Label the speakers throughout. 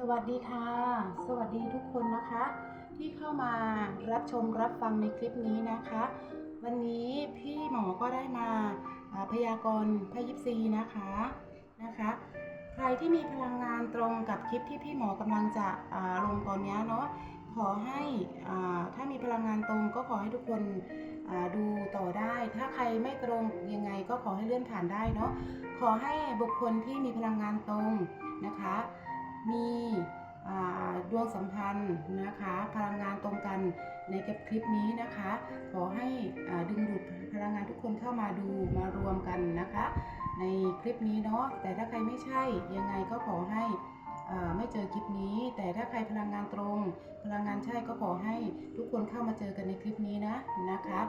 Speaker 1: สวัสดีค่ะ สวัสดีทุกคนนะคะ ที่เข้ามารับชมรับฟังในคลิปนี้นะคะ วันนี้พี่หมอก็ได้มาพยากรณ์พยิปซีนะคะนะคะ ใครที่มีพลังงานตรงกับคลิปที่พี่หมอกำลังจะลงตอนนี้เนาะขอให้อ่าถ้ามีพลังงานตรงก็ขอให้ทุกคนดูต่อได้ ถ้าใครไม่ตรงยังไงก็ขอให้เลื่อนผ่านได้เนาะขอให้บุคคลที่มีพลังงานตรงนะคะ มีดวงสัมพันธ์นะคะ พลังงานตรงกันในคลิปนี้นะคะ ขอให้ดึงดูดพลังงานทุกคนเข้ามาดูมารวมกันนะคะ ในคลิปนี้เนาะแต่ถ้าใครไม่ใช่ยังไงก็ขอให้ ไม่เจอคลิปนี้ แต่ถ้าใครพลังงานตรง พลังงานใช่ก็ขอให้ทุกคนเข้ามาเจอกันในคลิปนี้นะนะคะ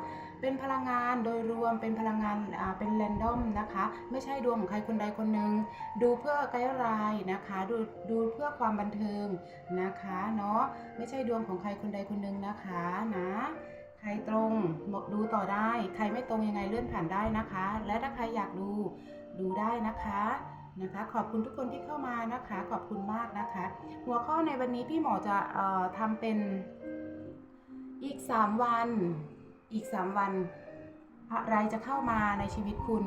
Speaker 1: เป็นพลังงานโดยรวมเป็นพลังงานเป็นแรนดอมนะคะ ไม่ใช่ดวงของใครคนใดคนหนึ่งดูเพื่อไกด์ไลน์นะคะดูดูเพื่อความบันเทิงนะคะเนาะไม่ใช่ดวงของใครคนใดคนหนึ่งนะคะนะใครตรงบอกดูต่อได้ ใครไม่ตรงยังไงเลื่อนผ่านได้นะคะ และถ้าใครอยากดูดูได้นะคะ นะคะ ขอบคุณทุกคนที่เข้ามานะคะ ขอบคุณมากนะคะ หัวข้อในวันนี้พี่หมอจะเอ่อทำเป็นอีก 3 วัน อีก 3 วันอะไรจะเข้ามาในชีวิตคุณ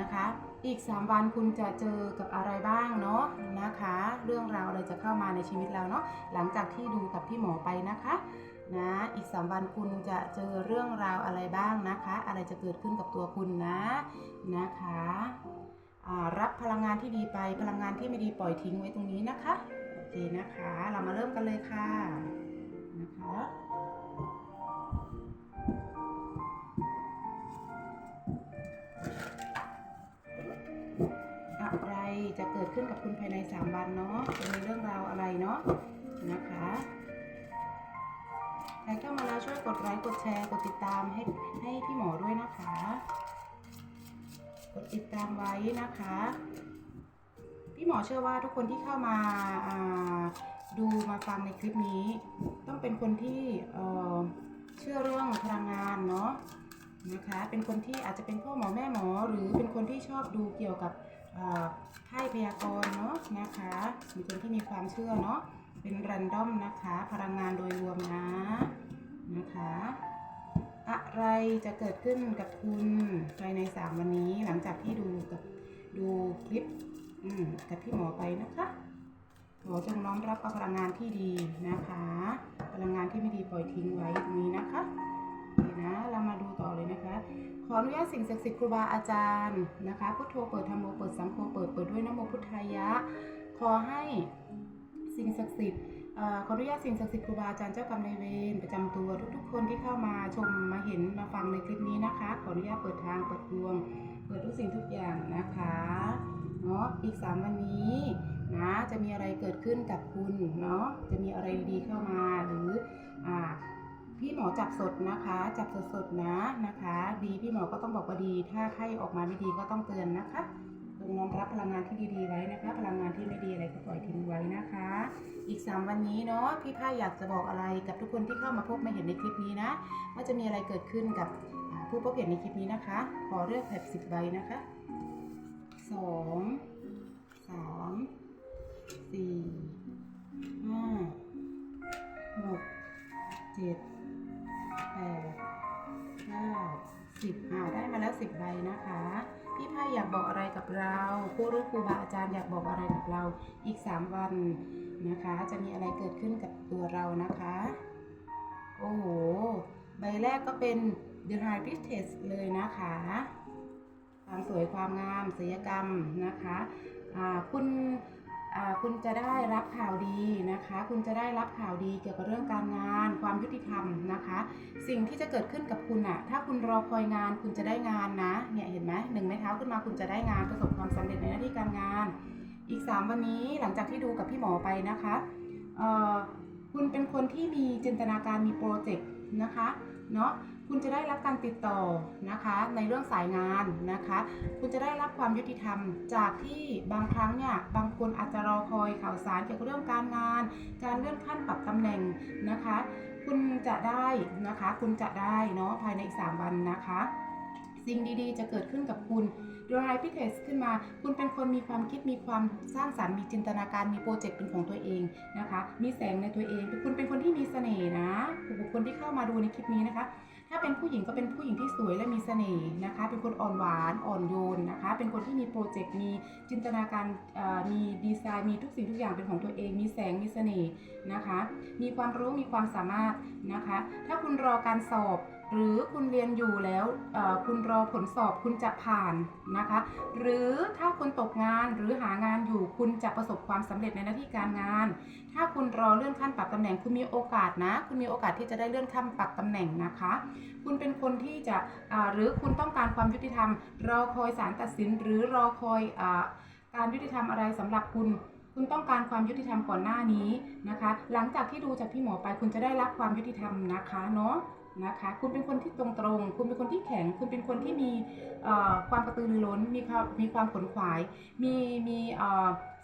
Speaker 1: นะคะ อีก 3 วันคุณจะเจอกับอะไรบ้างเนาะนะคะ เรื่องราวอะไรจะเข้ามาในชีวิตเราเนาะหลังจากที่ดูกับพี่หมอไปนะคะนะอีก 3 วันคุณจะเจอเรื่องราวอะไรบ้างนะคะ อะไรจะเกิดขึ้นกับตัวคุณนะนะคะ รับพลังงานที่ดีไปพลังงานที่ไม่ดีปล่อยทิ้งไว้ตรงนี้นะคะโอเคนะคะ เรามาเริ่มกันเลยค่ะนะคะอะไรจะเกิดขึ้นกับคุณภายใน 3 วันเนาะจะมีเรื่องราวอะไรเนาะนะคะใครเข้ามาแล้วช่วยกดไลค์กดแชร์กดติดตามให้ให้พี่หมอด้วยนะคะ ดติดตามไว้นะคะ พี่หมอเชื่อว่าทุกคนที่เข้ามาาดูมาฟังในคลิปนี้ ต้องเป็นคนที่เเชื่อเรื่องพลังงานเนาะนะคะ เป็นคนที่อาจจะเป็นพ่อหมอแม่หมอ หรือเป็นคนที่ชอบดูเกี่ยวกับไพ่พยากรณ์เนาะนะคะมีคนที่มีความเชื่อเนาะเป็นแรนดอมนะคะ พลังงานโดยรวมนะนะคะ อะไรจะเกิดขึ้นกับคุณภายใน3วันนี้หลังจากที่ดูกับดูคลิปกับพี่หมอไปนะคะขอจงน้อมรับพลังงานที่ดีนะคะ พลังงานที่ไม่ดีปล่อยทิ้งไว้ตรงนี้นะคะโอเคนะเรามาดูต่อเลยนะคะ ขออนุญาตสิ่งศักดิ์สิทธิ์ครูบาอาจารย์นะคะพุทโธเปิดธรรมโมเปิดสังโฆเปิดเปิดด้วยนะโมพุทธายะ ขอให้สิ่งศักดิ์สิทธิ์ ขออนุญาตสิ่งศักดิ์สิทธิ์ครูบาอาจารย์เจ้ากรรมนายเวรประจำตัวทุกๆ คนที่เข้ามาชมมาเห็นมาฟังในคลิปนี้นะคะ ขออนุญาตเปิดทางเปิดดวง เปิดทุกสิ่งทุกอย่างนะคะเนาะอีก 3 วันนี้นะจะมีอะไรเกิดขึ้นกับคุณเนาะจะมีอะไรดีเข้ามาหรืออ่าพี่หมอจับสดนะคะ จับสดๆนะนะคะ ดีพี่หมอก็ต้องบอกว่าดี ถ้าไข้ออกมาไม่ดีก็ต้องเตือนนะคะจงน้อมรับพลังงานที่ดีๆไว้นะคะ พลังงานที่ไม่ดีอะไรก็ปล่อยทิ้งไว้นะคะ อีก 3 วันนี้เนาะพี่ไพ่อยากจะบอกอะไรกับทุกคนที่เข้ามาพบมาเห็นในคลิปนี้นะ ว่าจะมีอะไรเกิดขึ้นกับผู้พบเห็นในคลิปนี้นะคะ ขอเลือกแบบสิบใบนะคะสองสามสี่ห้าหกเจ็ดแปดเก้าสิบอ่าได้มาแล้วสิบใบนะคะ พี่ไพ่อยากบอกอะไรกับเราผู้รู้ครูบาอาจารย์อยากบอกอะไรกับเรา อีกสามวันนะคะ จะมีอะไรเกิดขึ้นกับตัวเรานะคะ โอ้โห ใบแรกก็เป็น The High Priestess เลยนะคะ ความสวยความงามศิลปกรรมนะคะะคุณ คุณจะได้รับข่าวดีนะคะ คุณจะได้รับข่าวดีเกี่ยวกับเรื่องการงาน ความยุติธรรมนะคะ สิ่งที่จะเกิดขึ้นกับคุณอะถ้าคุณรอคอยงาน คุณจะได้งานนะ เนี่ยเห็นไหมหนึ่งไม้เท้าขึ้นมาคุณจะได้งานประสบความสำเร็จในหน้าที่การงาน อีก 3 วันนี้หลังจากที่ดูกับพี่หมอไปนะคะเอ่อคุณเป็นคนที่มีจินตนาการมีโปรเจกต์นะคะเนาะ คุณจะได้รับการติดต่อนะคะในเรื่องสายงานนะคะ คุณจะได้รับความยุติธรรม จากที่บางครั้งเนี่ยบางคนอาจจะรอคอยข่าวสารเกี่ยวกับเรื่องการงาน การเลื่อนขั้นปรับตำแหน่งนะคะ คุณจะได้นะคะ คุณจะได้เนาะภายในอีก 3 วันนะคะ สิ่งดีๆ จะเกิดขึ้นกับคุณโดยไฮพิเทสขึ้นมา คุณเป็นคนมีความคิดมีความสร้างสรรค์มีจินตนาการมีโปรเจกต์เป็นของตัวเองนะคะ มีแสงในตัวเองคุณเป็นคนที่มีเสน่ห์นะบุคคลที่เข้ามาดูในคลิปนี้นะคะ ถ้าเป็นผู้หญิงก็เป็นผู้หญิงที่สวยและมีเสน่ห์นะคะ เป็นคนอ่อนหวานอ่อนโยนนะคะ เป็นคนที่มีโปรเจกต์มีจินตนาการมีดีไซน์มีทุกสิ่งทุกอย่างเป็นของตัวเอง มีแสงมีเสน่ห์นะคะ มีความรู้มีความสามารถนะคะ ถ้าคุณรอการสอบ หรือคุณเรียนอยู่แล้วคุณรอผลสอบคุณจะผ่านนะคะ หรือถ้าคุณตกงานหรือหางานอยู่คุณจะประสบความสำเร็จในหน้าที่การงาน ถ้าคุณรอเลื่อนขั้นปรับตำแหน่งคุณมีโอกาสนะ คุณมีโอกาสที่จะได้เลื่อนขั้นปรับตำแหน่งนะคะ คุณเป็นคนที่จะหรือคุณต้องการความยุติธรรม รอคอยศาลตัดสิน หรือรอคอยอการยุติธรรมอะไรสำหรับคุณคุณต้องการความยุติธรรมก่อนหน้านี้นะคะ หลังจากที่ดูจากพี่หมอไปคุณจะได้รับความยุติธรรมนะคะเนาะ นะคะ คุณเป็นคนที่ตรงตรงคุณเป็นคนที่แข็ง คุณเป็นคนที่มีความกระตือรือร้น มีความมีความขนขวาย มีมี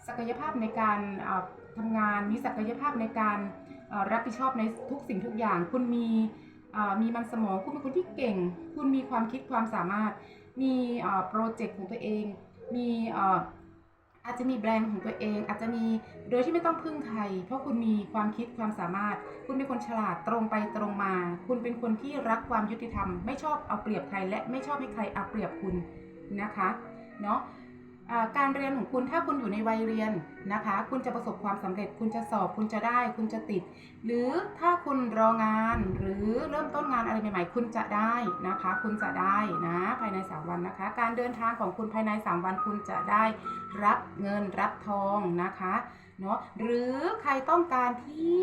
Speaker 1: ศักยภาพในการเอ่อทำงาน มีศักยภาพในการรับผิดชอบในทุกสิ่งทุกอย่าง คุณมีมีมันสมอง คุณเป็นคนที่เก่ง คุณมีความคิดความสามารถ มีโปรเจกต์ของตัวเอง มี อาจจะมีแบรนด์ของตัวเอง อาจจะมีโดยที่ไม่ต้องพึ่งใคร เพราะคุณมีความคิดความสามารถ คุณเป็นคนฉลาดตรงไปตรงมา คุณเป็นคนที่รักความยุติธรรม ไม่ชอบเอาเปรียบใคร และไม่ชอบให้ใครเอาเปรียบคุณนะคะ เนาะ การเรียนของคุณถ้าคุณอยู่ในวัยเรียนนะคะ คุณจะประสบความสำเร็จ คุณจะสอบ คุณจะได้ คุณจะติด หรือถ้าคุณรองานหรือเริ่มต้นงานอะไรใหม่ ๆ คุณจะได้นะคะ คุณจะได้นะภายใน 3 วันนะคะ การเดินทางของคุณภายใน 3 วันคุณจะได้รับเงินรับทองนะคะเนาะหรือใครต้องการที่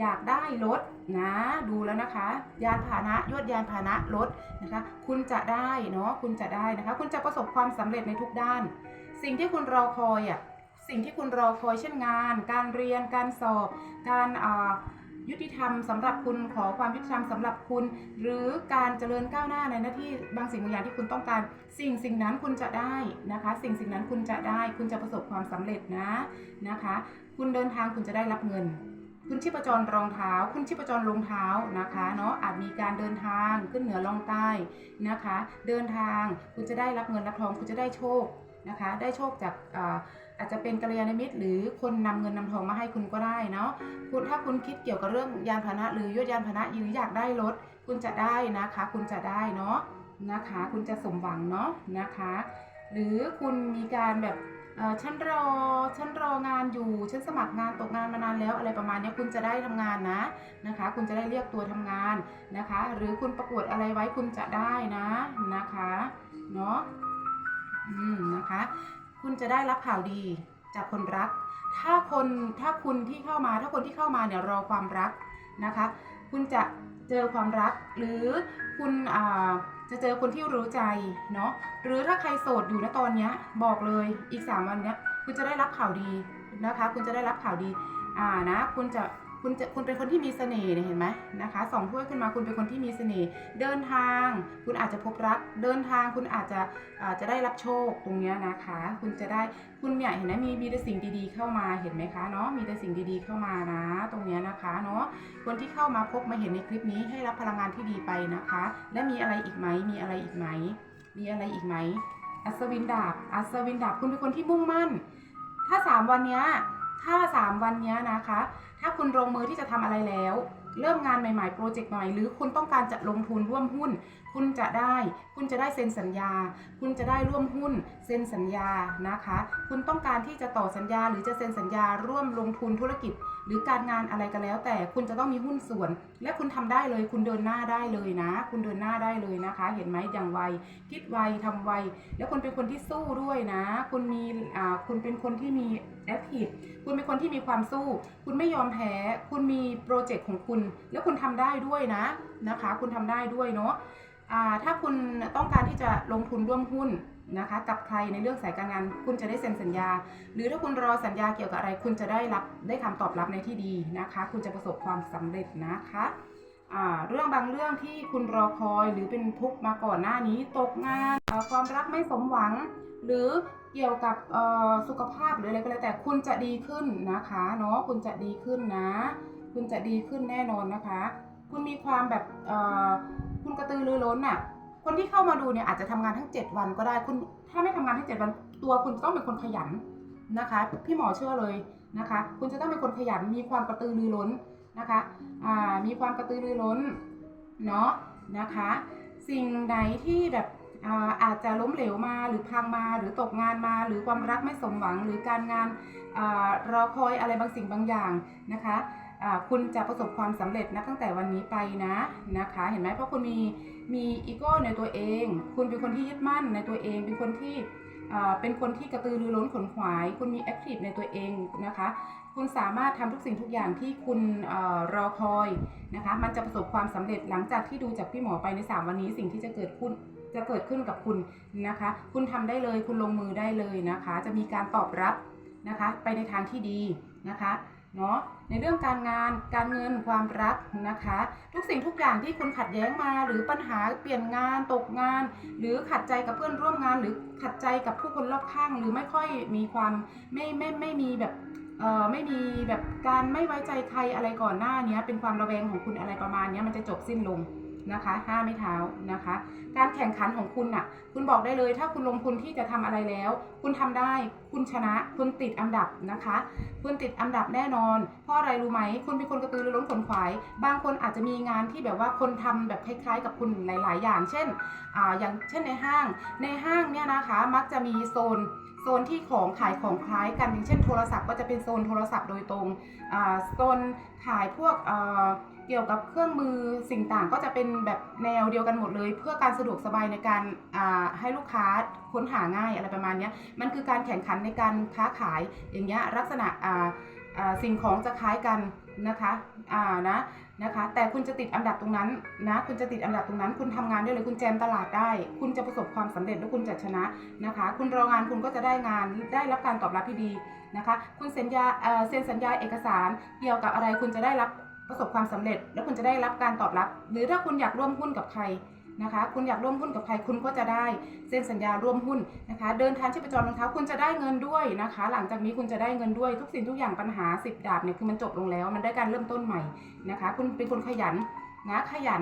Speaker 1: อยากได้รถนะดูแล้วนะคะ ยานพาหนะยวดยานพาหนะรถนะคะ คุณจะได้เนาะคุณจะได้นะคะ คุณจะประสบความสำเร็จในทุกด้าน สิ่งที่คุณรอคอยอะสิ่งที่คุณรอคอยเช่นงาน การเรียนการสอบ การอ่ายุติธรรมสำหรับคุณขอความยุติธรรมสำหรับคุณ หรือการเจริญก้าวหน้าในหน้าที่บางสิ่งบางอย่างที่คุณต้องการ สิ่งสิ่งนั้นคุณจะได้นะคะ สิ่งสิ่งนั้นคุณจะได้ คุณจะประสบความสำเร็จนะนะคะ คุณเดินทางคุณจะได้รับเงิน คุณชีพจรรองเท้าคุณชีพจรรองเท้านะคะเนาะอาจมีการเดินทางขึ้นเหนือลงใต้นะคะ เดินทางคุณจะได้รับเงินรับทองคุณจะได้โชคนะคะ ได้โชคจากอาอาจจะเป็นกัลยาณมิตร หรือคนนำเงินนำทองมาให้คุณก็ได้เนาะคุณถ้าคุณคิดเกี่ยวกับเรื่องยานพาหนะ หรือยศยานพาหนะหรืออยากได้รถคุณจะได้นะคะ คุณจะได้เนาะนะคะ คุณจะสมหวังเนาะนะคะ หรือคุณมีการแบบ เออฉันรอฉันรองานอยู่ฉันสมัครงานตกงานมานานแล้วอะไรประมาณนี้คุณจะได้ทำงานนะนะคะ คุณจะได้เรียกตัวทำงานนะคะ หรือคุณประกวดอะไรไว้คุณจะได้นะนะคะเนาะอืมนะคะ คุณจะได้รับข่าวดีจากคนรัก ถ้าคนถ้าคุณที่เข้ามา ถ้าคนที่เข้ามาเนี่ยรอความรักนะคะ คุณจะเจอความรักหรือคุณอ่า จะเจอคนที่รู้ใจเนาะหรือถ้าใครโสดอยู่นะตอนเนี้ยบอกเลยอีก 3 วันเนี้ยคุณจะได้รับข่าวดีนะคะ คุณจะได้รับข่าวดีอ่านะ คุณจะ คุณจะคุณเป็นคนที่มีเสน่ห์เนี่ยเห็นไหมนะคะสองถ้วยขึ้นมาคุณเป็นคนที่มีเสน่ห์เดินทาง คุณอาจจะพบรัก เดินทางคุณอาจจะอาจะได้รับโชคตรงเนี้ยนะคะ คุณจะได้คุณเนี่ยเห็นไหมมีมีแต่สิ่งดีๆเข้ามาเห็นไหมคะเนาะมีแต่สิ่งดีๆเข้ามานะ ตรงเนี้ยนะคะเนาะคนที่เข้ามาพบมาเห็นในคลิปนี้ให้รับพลังงานที่ดีไปนะคะ และมีอะไรอีกไหมมีอะไรอีกไหมมีอะไรอีกไหมอัศวินดาบอัศวินดาบคุณเป็นคนที่มุ่งมั่น ถ้าสามวันเนี้ยถ้าสามวันเนี้ยนะคะ ถ้าคุณลงมือที่จะทำอะไรแล้ว เริ่มงานใหม่ๆโปรเจกต์ใหม่หรือคุณต้องการจะลงทุนร่วมหุ้นคุณจะได้ คุณจะได้เซ็นสัญญา คุณจะได้ร่วมหุ้นเซ็นสัญญานะคะ คุณต้องการที่จะต่อสัญญา หรือจะเซ็นสัญญาร่วมลงทุนธุรกิจ หรือการงานอะไรก็แล้ว แต่คุณจะต้องมีหุ้นส่วน และคุณทำได้เลย คุณเดินหน้าได้เลยนะ คุณเดินหน้าได้เลยนะคะ เห็นไหมอย่างไวคิดไวทำไวแล้วคุณเป็นคนที่สู้ด้วยนะ คุณมีอ่าคุณเป็นคนที่มีแอคทีฟคุณเป็นคนที่มีความสู้ คุณไม่ยอมแพ้ คุณมีโปรเจกต์ของคุณ แล้วคุณทำได้ด้วยนะนะคะ คุณทำได้ด้วยเนาะ ถ้าคุณต้องการที่จะลงทุนร่วมหุ้นนะคะ กับใครในเรื่องสายการงานคุณจะได้เซ็นสัญญา หรือถ้าคุณรอสัญญาเกี่ยวกับอะไร คุณจะได้รับได้คำตอบรับในที่ดีนะคะ คุณจะประสบความสำเร็จนะคะเรื่องบางเรื่องที่คุณรอคอยหรือเป็นทุกข์มาก่อนหน้านี้ตกงานความรักไม่สมหวัง หรือเกี่ยวกับสุขภาพหรืออะไรก็แล้วแต่คุณจะดีขึ้นนะคะเนาะคุณจะดีขึ้นนะ คุณจะดีขึ้นแน่นอนนะคะ คุณมีความแบบ คุณกระตือรือร้นอะ่ะ คนที่เข้ามาดูเนี่ยอาจจะทำงานทั้ง 7 วันก็ได้ คุณถ้าไม่ทำงานทั้ง 7 วัน ตัวคุณต้องเป็นคนขยันนะคะ พี่หมอเชื่อเลยนะคะ คุณจะต้องเป็นคนขยัน มีความกระตือรือร้นนะคะ อ่า มีความกระตือรือร้นเนาะนะคะ สิ่งไหนที่แบบอ่าอาจจะล้มเหลวมาหรือพังมาหรือตกงานมา หรือความรักไม่สมหวังหรือการงานอารอคอยอะไรบางสิ่งบางอย่างนะคะ คุณจะประสบความสำเร็จนะตั้งแต่วันนี้ไปนะนะคะ เห็นไหมเพราะคุณมีมีอีโก้ในตัวเอง คุณเป็นคนที่ยึดมั่นในตัวเอง เป็นคนที่เป็นคนที่กระตือรือร้นขนขวาย คุณมีแอคทีฟในตัวเองนะคะ คุณสามารถทำทุกสิ่งทุกอย่างที่คุณอรอคอยนะคะ มันจะประสบความสำเร็จหลังจากที่ดูจากพี่หมอไปใน 3 วันนี้สิ่งที่จะเกิดขึ้นจะเกิดขึ้นกับคุณนะคะ คุณทำได้เลย คุณลงมือได้เลยนะคะ จะมีการตอบรับนะคะ ไปในทางที่ดีนะคะ เนาะในเรื่องการงานการเงินความรักนะคะ ทุกสิ่งทุกอย่างที่คุณขัดแย้งมาหรือปัญหาเปลี่ยนงานตกงาน หรือขัดใจกับเพื่อนร่วมงาน หรือขัดใจกับผู้คนรอบข้าง หรือไม่ค่อยมีความไม่ไม่ไม่มีแบบเอ่อไม่มีแบบการไม่ไว้ใจใครอะไรก่อนหน้านี้เป็นความระแวงของคุณอะไรประมาณนี้มันจะจบสิ้นลง นะคะห้าไม่เท้านะคะ การแข่งขันของคุณน่ะ คุณบอกได้เลยถ้าคุณลงทุนที่จะทำอะไรแล้ว คุณทำได้ คุณชนะ คุณติดอันดับนะคะ คุณติดอันดับแน่นอน เพราะอะไรรู้ไหม คุณเป็นคนกระตือรือร้นขนขวาย บางคนอาจจะมีงานที่แบบว่าคนทำแบบคล้าย ๆ กับคุณหลาย ๆ อย่าง เช่น อ่า อย่างเช่นในห้าง ในห้างเนี่ยนะคะ มักจะมีโซน โซนที่ของขายของคล้ายกันอย่างเช่นโทรศัพท์ก็จะเป็นโซนโทรศัพท์โดยตรงโซนขายพวกเกี่ยวกับเครื่องมือสิ่งต่างก็จะเป็นแบบแนวเดียวกันหมดเลย เพื่อการสะดวกสบายในการให้ลูกค้าค้นหาง่ายอะไรประมาณนี้มันคือการแข่งขันในการค้าขายอย่างเงี้ยลักษณะสิ่งของจะคล้ายกันนะคะอ่านะ นะคะ แต่คุณจะติดอันดับตรงนั้นนะ คุณจะติดอันดับตรงนั้น คุณทำงานได้เลย คุณแจมตลาดได้ คุณจะประสบความสำเร็จและคุณจะชนะนะคะ คุณรองานคุณก็จะได้งาน ได้รับการตอบรับที่ดีนะคะ คุณเซ็นยาเอ่อเซ็นสัญญาเอกสารเกี่ยวกับอะไร คุณจะได้รับประสบความสำเร็จ และคุณจะได้รับการตอบรับ หรือถ้าคุณอยากร่วมหุ้นกับใคร นะคะ คุณอยากร่วมหุ้นกับใครคุณก็จะได้เซ็นสัญญาร่วมหุ้นนะคะ เดินทางชีพจรรองเท้าคุณจะได้เงินด้วยนะคะ หลังจากนี้คุณจะได้เงินด้วยทุกสิ่งทุกอย่างปัญหาสิบดาบเนี่ยคือมันจบลงแล้ว มันได้การเริ่มต้นใหม่นะคะ คุณเป็นคนขยันนะขยัน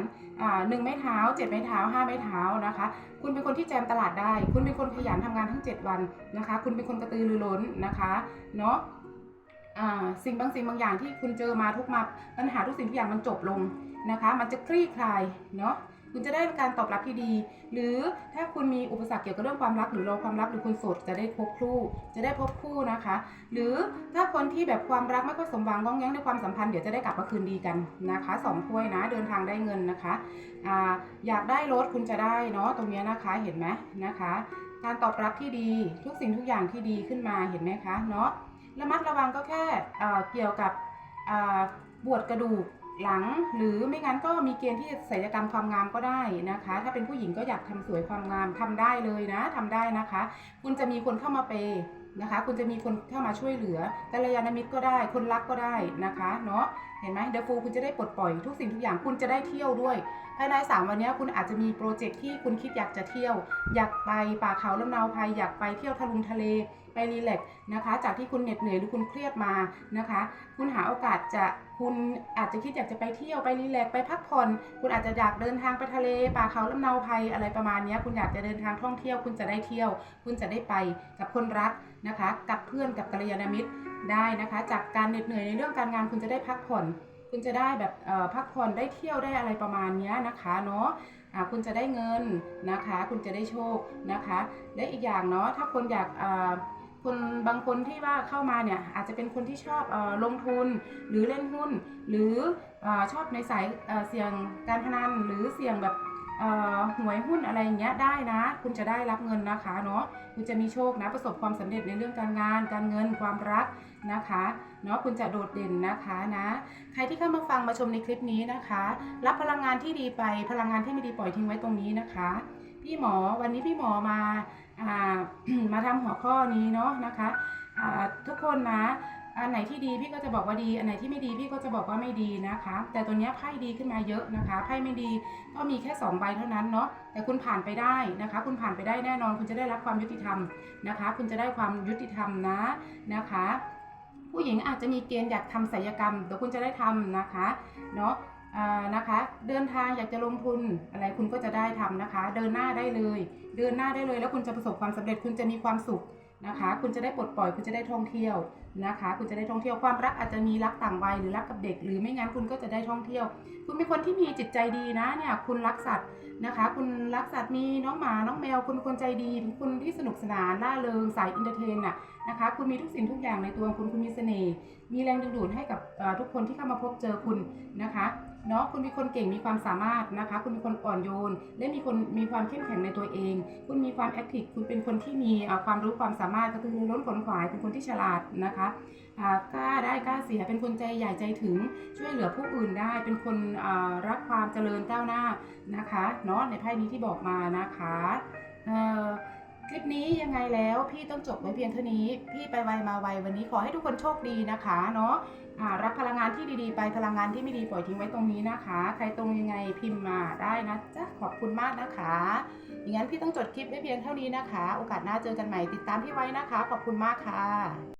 Speaker 1: หนึ่งไม้เท้าเจ็ดไม้เท้าห้าไม้เท้านะคะ คุณเป็นคนที่แจมตลาดได้ คุณเป็นคนขยันทำงานทั้ง 7 วันนะคะ คุณเป็นคนกระตือรือร้นนะคะเนาะสิ่งบางสิ่งบางอย่างที่คุณเจอมาทุกมาปัญหาทุกสิ่งทุกอย่างมันจบลงนะคะ มันจะคลี่คลายเนาะ คุณจะได้การตอบรับที่ดี หรือถ้าคุณมีอุปสรรคเกี่ยวกับเรื่องความรักหรือรอความรักหรือคุณโสดจะได้พบคู่ จะได้พบคู่นะคะ หรือถ้าคนที่แบบความรักไม่ค่อยสมหวังง้องแย้งในความสัมพันธ์เดี๋ยวจะได้กลับมาคืนดีกันนะคะสองถ้วยนะ เดินทางได้เงินนะคะออยากได้รถคุณจะได้เนาะตรงนี้นะคะเห็นไหมนะคะ การตอบรับที่ดีทุกสิ่งทุกอย่างที่ดีขึ้นมาเห็นไหมคะเนาะระมัดระวังก็แค่เกี่ยวกับอ่าปวดกระดูก หลังหรือไม่งั้นก็มีเกณฑ์ที่ศัลยกรรมความงามก็ได้นะคะ ถ้าเป็นผู้หญิงก็อยากทำสวยความงามทำได้เลยนะทำได้นะคะ คุณจะมีคนเข้ามาเปย์นะคะ คุณจะมีคนเข้ามาช่วยเหลือกัลยาณมิตรก็ได้ คนรักก็ได้นะคะเนาะเห็นไหมเดฟูคุณจะได้ปลดปล่อยทุกสิ่งทุกอย่างคุณจะได้เที่ยวด้วยภายในสามวันนี้คุณอาจจะมีโปรเจกต์ที่คุณคิดอยากจะเที่ยว อยากไปป่าเขาลำนาวไพรอยากไปเที่ยวทะลุงทะเล ไปรีแลกนะคะ จากที่คุณเหน็ดเหนื่อยหรือคุณเครียดมานะคะ คุณหาโอกาสจะคุณอาจจะคิดอยากจะไปเที่ยวไปรีแลกไปพักผ่อน คุณอาจจะอยากเดินทางไปทะเลป่าเขาลำนาวไพรอะไรประมาณนี้คุณอยากจะเดินทางท่องเที่ยว คุณจะได้เที่ยว คุณจะได้ไปกับคนรักนะคะ กับเพื่อนกับกัลยาณมิตรได้นะคะ จากการเหน็ดเหนื่อยในเรื่องการงานคุณจะได้พักผ่อน คุณจะได้แบบเอ่อพักผ่อนได้เที่ยวได้อะไรประมาณนี้นะคะเนาะคุณจะได้เงินนะคะ คุณจะได้โชคนะคะ และอีกอย่างเนาะถ้าคนอยากอ คนบางคนที่ว่าเข้ามาเนี่ยอาจจะเป็นคนที่ชอบออลงทุนหรือเล่นหุ้น หรืออชอบในสายเเสี่ยงการพนันหรือเสี่ยงแบบหวยหุ้นอะไรอย่างเงี้ยได้นะ คุณจะได้รับเงินนะคะเนาะคุณจะมีโชคนะประสบความสำเร็จในเรื่องการงาน การเงินความรักนะคะเนาะคุณจะโดดเด่นนะคะนะใครที่เข้ามาฟังมาชมในคลิปนี้นะคะ รับพลังงานที่ดีไปพลังงานที่ไม่ดีปล่อยทิ้งไว้ตรงนี้นะคะ พี่หมอวันนี้พี่หมอมา มาทำหัวข้อนี้เนาะนะคะทุกคนนะอันไหนที่ดีพี่ก็จะบอกว่าดี อันไหนที่ไม่ดีพี่ก็จะบอกว่าไม่ดีนะคะ แต่ตัวนี้ไพ่ดีขึ้นมาเยอะนะคะไพ่ไม่ดีก็มีแค่2ใบเท่านั้นเนาะแต่คุณผ่านไปได้นะคะ คุณผ่านไปได้แน่นอน คุณจะได้รับความยุติธรรมนะคะ คุณจะได้ความยุติธรรมนะนะคะ ผู้หญิงอาจจะมีเกณฑ์อยากทำศัลยกรรมเดี๋ยวคุณจะได้ทำนะคะเนาะ นะคะ เดินทางอยากจะลงทุนอะไรคุณก็จะได้ทำนะคะ เดินหน้าได้เลย เดินหน้าได้เลย แล้วคุณจะประสบความสำเร็จคุณจะมีความสุขนะคะ คุณจะได้ปลดปล่อยคุณจะได้ท่องเที่ยวนะคะ คุณจะได้ท่องเที่ยวความรักอาจจะมีรักต่างวัยหรือรักกับเด็ก หรือไม่งั้นคุณก็จะได้ท่องเที่ยว คุณเป็นคนที่มีจิตใจดีนะเนี่ยคุณรักสัตว์นะคะ คุณรักสัตว์มีน้องหมาน้องแมว คุณเป็นคนใจดีเป็นคนที่สนุกสนานล่าเริงสายอินเตอร์เทนน่ะนะคะ คุณมีทุกสิ่งทุกอย่างในตัวคุณคุณมีเสน่ห์มีแรงดึงดูดให้กับทุกคนที่เข้ามาพบเจอคุณนะคะ เนาะคุณมีคนเก่งมีความสามารถนะคะ คุณเป็นคนอ่อนโยน และมีคนมีความเข้มแข็งในตัวเอง คุณมีความแอคทีฟคุณเป็นคนที่มีความรู้ความสามารถก็คือล้นขนขวายเป็นคนที่ฉลาดนะคะกล้าได้กล้าเสียเป็นคนใจใหญ่ใจถึงช่วยเหลือผู้อื่นได้เป็นคนรักความเจริญก้าวหน้านะคะเนาะในไพ่นี้ที่บอกมานะคะคลิปนี้ยังไงแล้วพี่ต้องจบไว้เพียงเท่านี้ พี่ไปไวมาไววันนี้ขอให้ทุกคนโชคดีนะคะเนาะ รับพลังงานที่ดีๆ ไปพลังงานที่ไม่ดีปล่อยทิ้งไว้ตรงนี้นะคะ ใครตรงยังไงพิมพ์มาได้นะจ๊ะขอบคุณมากนะคะ อย่างนั้นพี่ต้องจดคลิปไว้เพียงเท่านี้นะคะ โอกาสหน้าเจอกันใหม่ติดตามพี่ไว้นะคะ ขอบคุณมากค่ะ